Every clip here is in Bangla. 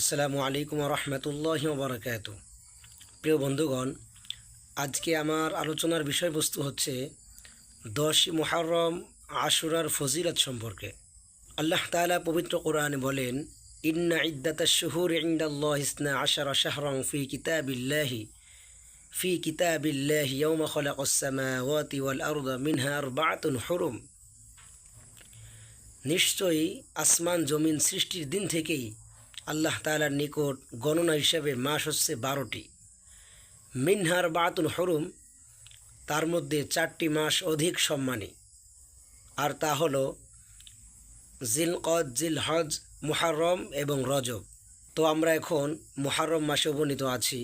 আসসালামু আলাইকুম রহমতুল্লাহ বরকাত প্রিয় বন্ধুগণ, আজকে আমার আলোচনার বিষয়বস্তু হচ্ছে দশ মুহররম আশুরার ফজিলত সম্পর্কে। আল্লাহ তালা পবিত্র কোরআনে বলেন, ইন্না ইদ্দাতা শুহুর ইন্দাল্লাহ ইসনা আশারা শাহরং ফি কিতাবিল্লাহি ফি কিতাবিল্লাহি ইয়াউমা খালাকাস সামাওয়াতি ওয়াল আরদা মিনহা আরবাআতুন হুরুম। নিশ্চয়ই আসমান জমিন সৃষ্টির দিন থেকেই আল্লাহ তালার নিকট গণনা হিসাবে মাস হচ্ছে বারোটি। মিনহার বাতুল হরুম, তার মধ্যে চারটি মাস অধিক সম্মানী। আর তা হল জিল কদ জিল হজ মুহারম এবং রজব। তো আমরা এখন মুহারম মাসে উপনীত আছি।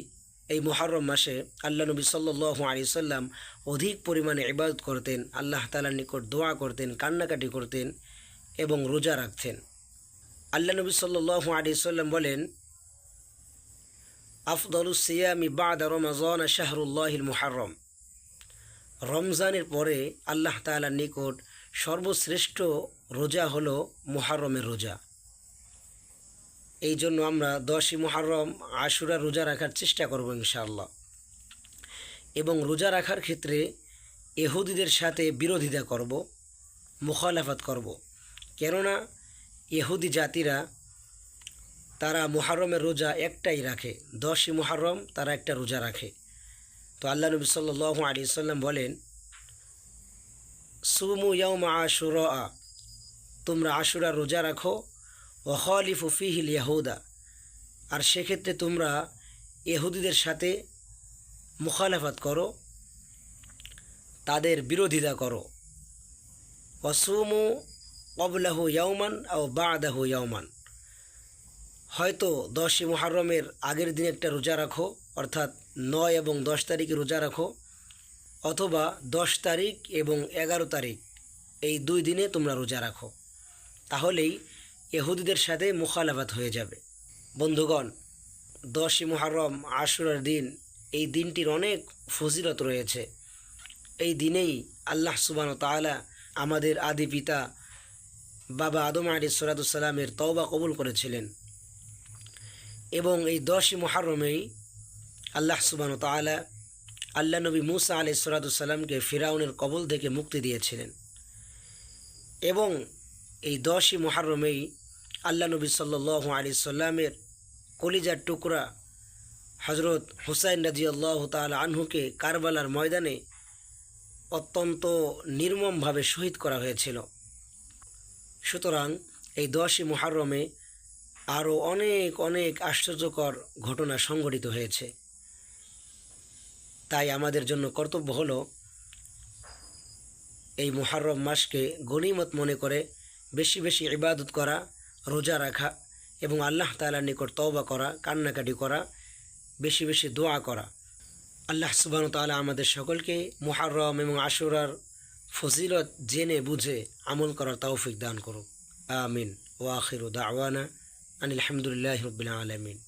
এই মুহারম মাসে আল্লাহ নবী সাল্লু আলি সাল্লাম অধিক পরিমাণে ইবাদত করতেন, আল্লাহ তালার নিকট দোয়া করতেন, কান্নাকাটি করতেন এবং রোজা রাখতেন। আল্লাহ নবী সাল্লু আলি সাল্লাম বলেন, আফদল সিয়ামি বাদ রমাজন শাহরুল্লাহিল মুহারম রমজানের পরে আল্লাহ তালার নিকট সর্বশ্রেষ্ঠ রোজা হলো মুহারমের রোজা। এই জন্য আমরা দশই মুহারম আশুরা রোজা রাখার চেষ্টা করব ইনশাআল্লাহ। এবং রোজা রাখার ক্ষেত্রে এহুদিদের সাথে বিরোধিতা করব, মুখালাফাত করব। কেননা ইহুদি জাতিরা, তারা মুহারমের রোজা একটাই রাখে। দশই মুহারম তারা একটা রোজা রাখে। তো আল্লাহ নবী সাল্লু আলী সাল্লাম বলেন, সুমু ইয়মা আশুর তোমরা আশুরা রোজা রাখো। ও ওহলিফু ফিহিল ইয়াহুদা। আর সেক্ষেত্রে তোমরা ইহুদিদের সাথে মুখালাফাত করো। তাদের বিরোধিতা করো। ওসুমু কবলাহু ইয়াউমান ও বাদাহু ইয়াউমান হয়তো দশই মুহারমের আগের দিন একটা রোজা রাখো, অর্থাৎ নয় এবং দশ তারিখে রোজা রাখো, অথবা দশ তারিখ এবং এগারো তারিখ এই দুই দিনে তোমরা রোজা রাখো। তাহলেই এহুদিদের সাথে মুখালাফাত হয়ে যাবে। বন্ধুগণ, দশই মুহারম আশুরার দিন, এই দিনটির অনেক ফজিলত রয়েছে। এই দিনেই আল্লাহ সুবান তালা আমাদের আদি পিতা বাবা আদম আলী সরাদুসাল্লামের তওবা কবুল করেছিলেন। এবং এই দশই মহারমেই আল্লাহ সুবান তালা আল্লাহ নবী মুসা আলি সরাদুসাল্লামকে ফিরাউনের কবল থেকে মুক্তি দিয়েছিলেন। এবং এই দশই মহারমেই আল্লাহ নবী সাল্লু আলি সাল্লামের কলিজার টুকরা হজরত হুসাইন রাজি আল্লাহ তাল আনহুকে কারবালার ময়দানে অত্যন্ত নির্মমভাবে শহীদ করা হয়েছিল। সুতরাং এই দশই মহারমে আরও অনেক অনেক আশ্চর্যকর ঘটনা সংঘটিত হয়েছে। তাই আমাদের জন্য কর্তব্য হলো এই মহারম মাসকে গণিমত মনে করে বেশি বেশি ইবাদত করা, রোজা রাখা এবং আল্লাহ তালার নিকট তওবা করা, কান্নাকাটি করা, বেশি বেশি দোয়া করা। আল্লাহ সুবাহ তালা আমাদের সকলকে মুহারম এবং আশুরার ফজিলত জেনে বুঝে আমল করার তৌফিক দান করুক। আমিন। ওয়াখির দাওয়ানা আনিল আলহামদুলিল্লাহ রবিল আলমিন।